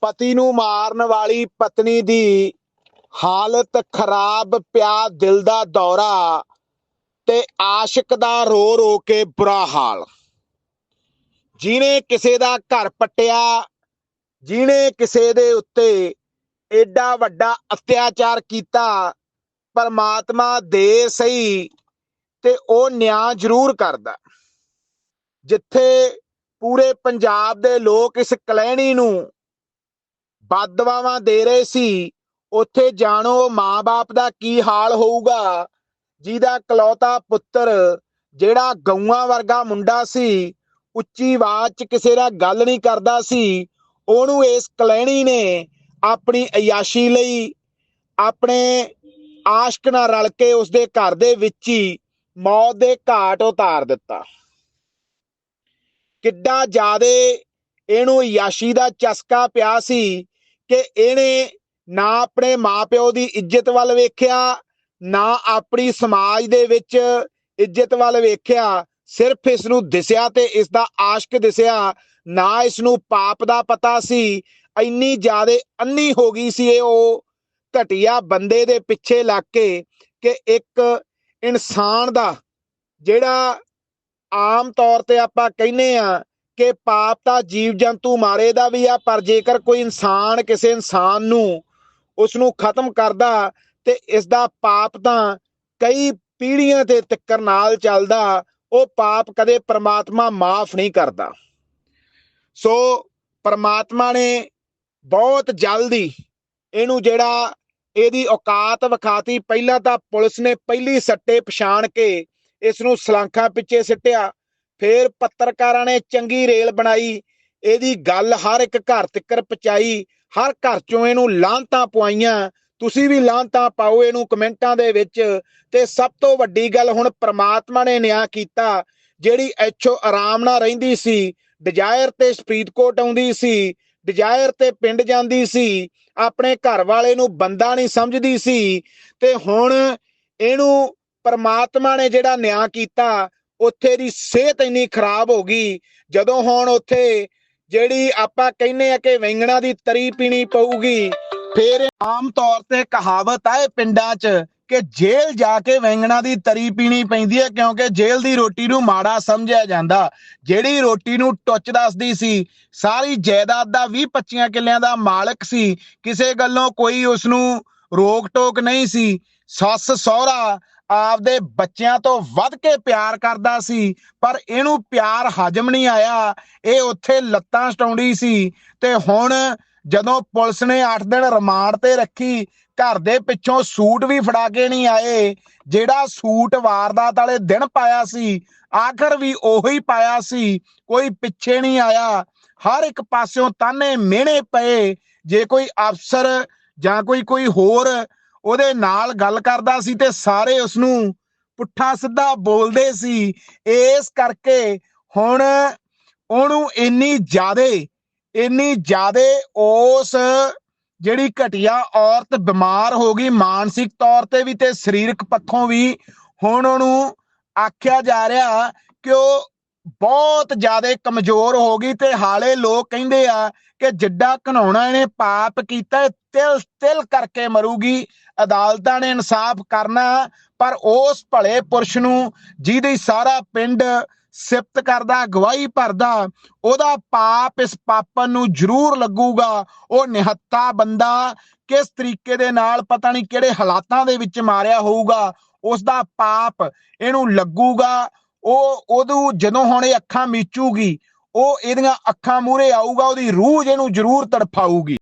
ਪਤੀ ਨੂੰ ਮਾਰਨ ਵਾਲੀ ਪਤਨੀ ਦੀ ਹਾਲਤ ਖਰਾਬ ਪਿਆ ਦਿਲ ਦਾ ਦੌਰਾ ਤੇ ਆਸ਼ਿਕ ਦਾ ਰੋ ਰੋ ਕੇ ਬੁਰਾ ਹਾਲ। ਜਿਹਨੇ ਕਿਸੇ ਦਾ ਘਰ ਪੱਟਿਆ, ਜਿਹਨੇ ਕਿਸੇ ਦੇ ਉੱਤੇ ਐਡਾ ਵੱਡਾ ਅਤਿਆਚਾਰ ਕੀਤਾ, ਪਰਮਾਤਮਾ ਦੇ ਸਹੀ ਤੇ ਉਹ ਨਿਆਂ ਜ਼ਰੂਰ ਕਰਦਾ। ਜਿੱਥੇ ਪੂਰੇ ਪੰਜਾਬ ਦੇ ਲੋਕ ਇਸ ਕਲੈਣੀ ਨੂੰ ਬਦਦੁਆਵਾਂ ਦੇ ਰਹੇ ਸੀ। ਉੱਥੇ ਜਾਣੋ ਮਾਂ-ਬਾਪ ਦਾ ਕੀ ਹਾਲ ਹੋਊਗਾ। ਜਿਹਦਾ ਕਲੌਤਾ ਪੁੱਤਰ, ਜਿਹੜਾ ਗਊਆਂ ਵਰਗਾ ਮੁੰਡਾ ਸੀ, ਉੱਚੀ ਆਵਾਜ਼ 'ਚ ਕਿਸੇ ਨਾਲ ਗੱਲ ਨਹੀਂ ਕਰਦਾ ਸੀ, ਉਹਨੂੰ ਇਸ ਕਲੈਣੀ ਨੇ ਆਪਣੀ ਅਯਾਸ਼ੀ ਲਈ ਆਪਣੇ ਆਸ਼ਕ ਨਾਲ ਰਲ ਕੇ ਉਸਦੇ ਘਰ ਦੇ ਵਿੱਚ ਹੀ ਮੌਤ ਦੇ ਘਾਟ ਉਤਾਰ ਦਿੱਤਾ। ਕਿੱਡਾ ਜ਼ਿਆਦੇ ਇਹਨੂੰ ਯਾਸ਼ੀ ਦਾ ਚਸਕਾ ਪਿਆ ਸੀ। ਕਿ ਇਹਨੇ ਨਾ ਆਪਣੇ ਮਾਪਿਓ ਦੀ ਇੱਜ਼ਤ ਵੱਲ ਵੇਖਿਆ, ਨਾ ਆਪਣੀ ਸਮਾਜ ਦੇ ਵਿੱਚ ਇੱਜ਼ਤ ਵੱਲ ਵੇਖਿਆ, ਸਿਰਫ ਇਸ ਨੂੰ ਦਿਸਿਆ ਤੇ ਇਸ ਦਾ ਆਸ਼ਕ ਦਿਸਿਆ, ਨਾ ਇਸ ਨੂੰ ਪਾਪ ਦਾ ਪਤਾ ਸੀ, ਇੰਨੀ ਜ਼ਿਆਦਾ ਅੰਨੀ ਹੋ ਗਈ ਸੀ ਇਹ ਉਹ ਘਟਿਆ ਬੰਦੇ ਦੇ ਪਿੱਛੇ ਲੱਗ ਕੇ ਕਿ ਇੱਕ ਇਨਸਾਨ ਦਾ ਜਿਹੜਾ ਆਮ ਤੌਰ ਤੇ ਆਪਾਂ ਕਹਿੰਨੇ ਆ ਕਿ ਪਾਪ ਤਾਂ ਜੀਵ ਜੰਤੂ ਮਾਰੇ ਦਾ ਵੀ ਆ, ਪਰ ਜੇਕਰ ਕੋਈ ਇਨਸਾਨ ਕਿਸੇ ਇਨਸਾਨ ਨੂੰ ਉਸ ਨੂੰ ਖਤਮ ਕਰਦਾ ਤੇ ਇਸ ਦਾ ਪਾਪ ਤਾਂ ਕਈ ਪੀੜ੍ਹੀਆਂ ਤੇ ਤਿੱਕਰ ਨਾਲ ਚੱਲਦਾ, ਉਹ ਪਾਪ ਕਦੇ ਪ੍ਰਮਾਤਮਾ ਮਾਫ ਨਹੀਂ ਕਰਦਾ। ਸੋ ਪ੍ਰਮਾਤਮਾ ਨੇ ਬਹੁਤ ਜਲਦੀ ਇਹਨੂੰ ਜਿਹੜਾ ਇਹਦੀ ਔਕਾਤ ਵਿਖਾਤੀ, ਪਹਿਲਾਂ ਤਾਂ ਪੁਲਿਸ ਨੇ ਪਹਿਲੀ ਸੱਟੇ ਪਛਾਣ ਕੇ ਇਸ ਨੂੰ ਸਲਾਖਾਂ ਪਿੱਛੇ ਸਿੱਟਿਆ ਫਿਰ ਪੱਤਰਕਾਰਾਂ ਨੇ ਚੰਗੀ ਰੇਲ ਬਣਾਈ, ਇਹਦੀ ਗੱਲ ਹਰ ਇੱਕ ਘਰ ਤੱਕ ਪਹੁੰਚਾਈ, ਹਰ ਘਰ ਚੋਂ ਇਹਨੂੰ ਲਾਂਤਾਂ ਪਵਾਈਆਂ ਤੁਸੀਂ ਵੀ ਲਾਂਤਾਂ ਪਾਓ ਇਹਨੂੰ ਕਮੈਂਟਾਂ ਦੇ ਵਿੱਚ। ਤੇ ਸਭ ਤੋਂ ਵੱਡੀ ਗੱਲ ਹੁਣ ਪ੍ਰਮਾਤਮਾ ਨੇ ਨਿਆਂ ਕੀਤਾ, ਜਿਹੜੀ ਐਚਓ ਆਰਾਮ ਨਾਲ ਰਹਿੰਦੀ ਸੀ, ਡਿਜ਼ਾਇਰ ਤੇ ਫਰੀਦਕੋਟ ਆਉਂਦੀ ਸੀ, ਡਿਜ਼ਾਇਰ ਤੇ ਪਿੰਡ ਜਾਂਦੀ ਸੀ, ਆਪਣੇ ਘਰ ਵਾਲੇ ਨੂੰ ਬੰਦਾ ਨਹੀਂ ਸਮਝਦੀ ਸੀ। ਤੇ ਹੁਣ ਇਹਨੂੰ ਪਰਮਾਤਮਾ ਨੇ ਜਿਹੜਾ ਨਿਆਂ ਕੀਤਾ ਉੱਥੇ ਦੀ ਸਿਹਤ ਇੰਨੀ ਖਰਾਬ ਹੋ ਗਈ, ਜਦੋਂ ਹੁਣ ਉੱਥੇ ਜਿਹੜੀ ਆਪਾਂ ਕਹਿੰਨੇ ਆ ਕਿ ਵੈਂਗਣਾ ਦੀ ਤਰੀ ਪੀਣੀ ਪਊਗੀ, ਫਿਰ ਆਮ ਤੌਰ ਤੇ ਕਹਾਵਤ ਆ ਇਹ ਪਿੰਡਾਂ 'ਚ ਕਿ ਜੇਲ੍ਹ ਜਾ ਕੇ ਵੈਂਗਣਾ ਦੀ ਤਰੀ ਪੀਣੀ ਪੈਂਦੀ ਹੈ, ਕਿਉਂਕਿ ਜੇਲ੍ਹ ਦੀ ਰੋਟੀ ਨੂੰ ਮਾੜਾ ਸਮਝਿਆ ਜਾਂਦਾ। ਜਿਹੜੀ ਰੋਟੀ ਨੂੰ ਟੁੱਚ ਦੱਸਦੀ ਸੀ, ਸਾਰੀ ਜਾਇਦਾਦ ਦਾ 20 25 ਕਿੱਲਿਆਂ ਦਾ ਮਾਲਕ ਸੀ, ਕਿਸੇ ਗੱਲੋਂ ਕੋਈ ਉਸ ਨੂੰ ਰੋਕ ਟੋਕ ਨਹੀਂ ਸੀ। ਸੱਸ, ਸਹੁਰਾ ਆਪਦੇ ਬੱਚਿਆਂ ਤੋਂ ਵੱਧ ਕੇ ਪਿਆਰ ਕਰਦਾ ਸੀ, ਪਰ ਇਹਨੂੰ ਪਿਆਰ ਹਜਮ ਨਹੀਂ ਆਇਆ। ਇਹ ਉੱਥੇ ਲੱਤਾਂ ਸਟਾਉਂਦੀ ਸੀ ਤੇ ਹੁਣ ਜਦੋਂ ਪੁਲਿਸ ਨੇ 8 ਦਿਨ ਰਿਮਾਂਡ ਤੇ ਰੱਖੀ, ਘਰ ਦੇ ਪਿੱਛੋਂ ਸੂਟ ਵੀ ਫੜਾ ਕੇ ਨਹੀਂ ਆਏ, ਜਿਹੜਾ ਸੂਟ ਵਾਰਦਾਤ ਵਾਲੇ ਦਿਨ ਪਾਇਆ ਸੀ, ਆਖਰ ਵੀ ਉਹੀ ਪਾਇਆ ਸੀ, ਕੋਈ ਪਿੱਛੇ ਨਹੀਂ ਆਇਆ। ਹਰ ਇੱਕ ਪਾਸਿਓਂ ਤਾਨੇ ਮਿਹਣੇ ਪਏ, ਜੇ ਕੋਈ ਅਫਸਰ ਜਾਂ ਕੋਈ ਕੋਈ ਹੋਰ ਉਹਦੇ ਨਾਲ ਗੱਲ ਕਰਦਾ ਸੀ ਤੇ ਸਾਰੇ ਉਸ ਨੂੰ ਪੁੱਠਾ ਸਿੱਧਾ ਬੋਲਦੇ ਸੀ। ਇਸ ਕਰਕੇ ਹੁਣ ਉਹਨੂੰ ਇੰਨੀ ਜ਼ਿਆਦੇ ਇੰਨੀ ਜ਼ਿਆਦੇ ਉਸ ਜਿਹੜੀ ਘਟਿਆ ਔਰਤ ਬਿਮਾਰ ਹੋ ਗਈ, ਮਾਨਸਿਕ ਤੌਰ ਤੇ ਵੀ ਤੇ ਸਰੀਰਕ ਪੱਖੋਂ ਵੀ, ਹੁਣ ਉਹਨੂੰ ਆਖਿਆ ਜਾ ਰਿਹਾ ਕਿ ਉਹ ਬਹੁਤ ਜ਼ਿਆਦਾ ਕਮਜ਼ੋਰ ਹੋ ਗਈ ਤੇ ਹਾਲੇ ਲੋਕ ਕਹਿੰਦੇ ਆ ਕਿ ਜਿੱਡਾ ਘਨਾਉਣਾ ਇਹਨੇ ਪਾਪ ਕੀਤਾ ਤਿਲ ਤਿਲ ਕਰਕੇ ਮਰੂਗੀ, ਅਦਾਲਤਾਂ ਨੇ ਇਨਸਾਫ ਕਰਨਾ, ਪਰ ਉਸ ਭਲੇ ਪੁਰਸ਼ ਨੂੰ ਜਿਹਦੀ ਸਾਰਾ ਪਿੰਡ ਸਿਫਤ ਕਰਦਾ ਗਵਾਹੀ ਭਰਦਾ, ਉਹਦਾ ਪਾਪ ਇਸ ਪਾਪਨ ਨੂੰ ਜ਼ਰੂਰ ਲੱਗੂਗਾ। ਉਹ ਨਿਹੱਤਾ ਬੰਦਾ ਕਿਸ ਤਰੀਕੇ ਦੇ ਨਾਲ ਪਤਾ ਨਹੀਂ ਕਿਹੜੇ ਹਾਲਾਤਾਂ ਦੇ ਵਿੱਚ ਮਾਰਿਆ ਹੋਊਗਾ ਉਸ ਦਾ ਪਾਪ ਇਹਨੂੰ ਲੱਗੂਗਾ। ਉਹ ਉਦੋਂ ਜਦੋਂ ਹੁਣ ਇਹ ਅੱਖਾਂ ਮੀਚੂਗੀ, ਉਹ ਇਹਦੀਆਂ ਅੱਖਾਂ ਮੂਹਰੇ ਆਊਗਾ, ਉਹਦੀ ਰੂਹ ਜਿਹਨੂੰ ਜ਼ਰੂਰ ਤੜਫਾਊਗੀ।